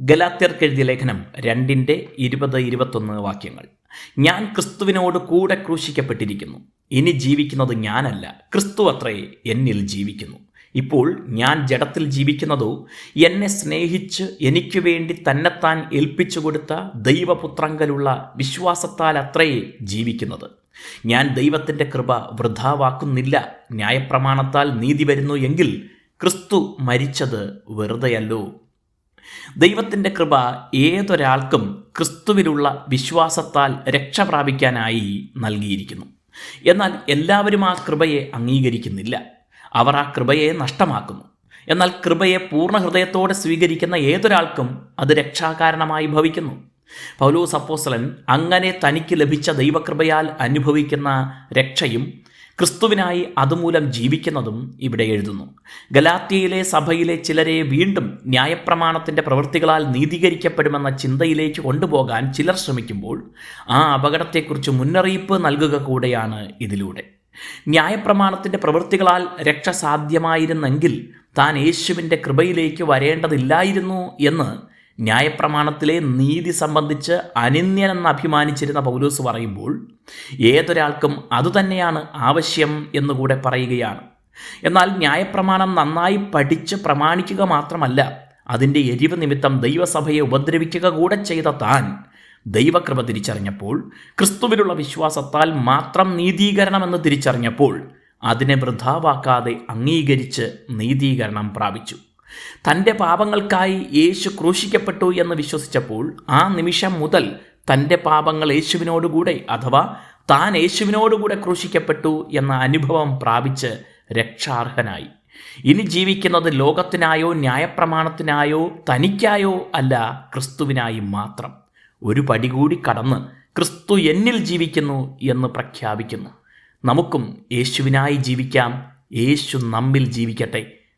ഗലാത്യർക്ക് എഴുതിയ ലേഖനം രണ്ടിന്റെ ഇരുപത് ഇരുപത്തൊന്ന് വാക്യങ്ങൾ. ഞാൻ ക്രിസ്തുവിനോട് കൂടെ ക്രൂശിക്കപ്പെട്ടിരിക്കുന്നു. ഇനി ജീവിക്കുന്നത് ഞാനല്ല. ക്രിസ്തു അത്രേ എന്നിൽ ജീവിക്കുന്നു. ഇപ്പോൾ ഞാൻ ജഡത്തിൽ ജീവിക്കുന്നതോ എന്നെ സ്നേഹിച്ച് എനിക്ക് വേണ്ടി തന്നെത്താൻ ഏൽപ്പിച്ചു കൊടുത്ത ദൈവപുത്രങ്കലുള്ള വിശ്വാസത്താൽ അത്രയേ ജീവിക്കുന്നത്. ഞാൻ ദൈവത്തിന്റെ കൃപ വൃഥാവാക്കുന്നില്ല. ന്യായപ്രമാണത്താൽ നീതി വരുന്നു എങ്കിൽ ക്രിസ്തു മരിച്ചത് വെറുതെയല്ലോ. ദൈവത്തിന്റെ കൃപ ഏതൊരാൾക്കും ക്രിസ്തുവിലുള്ള വിശ്വാസത്താൽ രക്ഷ പ്രാപിക്കാനായി നൽകിയിരിക്കുന്നു. എന്നാൽ എല്ലാവരും ആ കൃപയെ അംഗീകരിക്കുന്നില്ല. അവർ ആ കൃപയെ നഷ്ടമാക്കുന്നു. എന്നാൽ കൃപയെ പൂർണ ഹൃദയത്തോടെ സ്വീകരിക്കുന്ന ഏതൊരാൾക്കും അത് രക്ഷാകാരണമായി ഭവിക്കുന്നു. പൗലോസ് അപ്പോസ്തലൻ അങ്ങനെ തനിക്ക് ലഭിച്ച ദൈവകൃപയാൽ അനുഭവിക്കുന്ന രക്ഷയും ക്രിസ്തുവിനായി അതുമൂലം ജീവിക്കുന്നതും ഇവിടെ എഴുതുന്നു. ഗലാത്തിയയിലെ സഭയിലെ ചിലരെ വീണ്ടും ന്യായപ്രമാണത്തിന്റെ പ്രവൃത്തികളാൽ നീതീകരിക്കപ്പെടുമെന്ന ചിന്തയിലേക്ക് കൊണ്ടുപോകാൻ ചിലർ ശ്രമിക്കുമ്പോൾ ആ അപകടത്തെക്കുറിച്ച് മുന്നറിയിപ്പ് നൽകുക കൂടെയാണ് ഇതിലൂടെ. ന്യായപ്രമാണത്തിന്റെ പ്രവൃത്തികളാൽ രക്ഷ സാധ്യമായിരുന്നെങ്കിൽ താൻ യേശുവിന്റെ കൃപയിലേക്ക് വരേണ്ടതില്ലായിരുന്നു എന്ന് ന്യായപ്രമാണത്തിലെ നീതി സംബന്ധിച്ച് അനിന്യനെന്ന് അഭിമാനിച്ചിരുന്ന പൗലോസ് പറയുമ്പോൾ ഏതൊരാൾക്കും അതുതന്നെയാണ് ആവശ്യം എന്നുകൂടെ പറയുകയാണ്. എന്നാൽ ന്യായപ്രമാണം നന്നായി പഠിച്ച് പ്രമാണിക്കുക മാത്രമല്ല അതിന്റെ എരിവ് നിമിത്തം ദൈവസഭയെ ഉപദ്രവിക്കുക കൂടെ ചെയ്ത താൻ ദൈവകൃപ തിരിച്ചറിഞ്ഞപ്പോൾ ക്രിസ്തുവിലുള്ള വിശ്വാസത്താൽ മാത്രം നീതീകരണമെന്ന് തിരിച്ചറിഞ്ഞപ്പോൾ അതിനെ വൃഥാവാക്കാതെ അംഗീകരിച്ച് നീതീകരണം പ്രാപിച്ചു. തന്റെ പാപങ്ങൾക്കായി യേശു ക്രൂശിക്കപ്പെട്ടു എന്ന് വിശ്വസിച്ചപ്പോൾ ആ നിമിഷം മുതൽ തന്റെ പാപങ്ങൾ യേശുവിനോടുകൂടെ അഥവാ താൻ യേശുവിനോടുകൂടെ ക്രൂശിക്കപ്പെട്ടു എന്ന അനുഭവം പ്രാപിച്ച് രക്ഷാർഹനായി. ഇനി ജീവിക്കുന്നത് ലോകത്തിനായോ ന്യായപ്രമാണത്തിനായോ തനിക്കായോ അല്ല ക്രിസ്തുവിനായി മാത്രം. ഒരു പടി കൂടി കടന്ന് ക്രിസ്തു എന്നിൽ ജീവിക്കുന്നു എന്ന് പ്രഖ്യാപിക്കുന്നു. നമുക്കും യേശുവിനായി ജീവിക്കാം. യേശു നമ്മിൽ ജീവിക്കട്ടെ.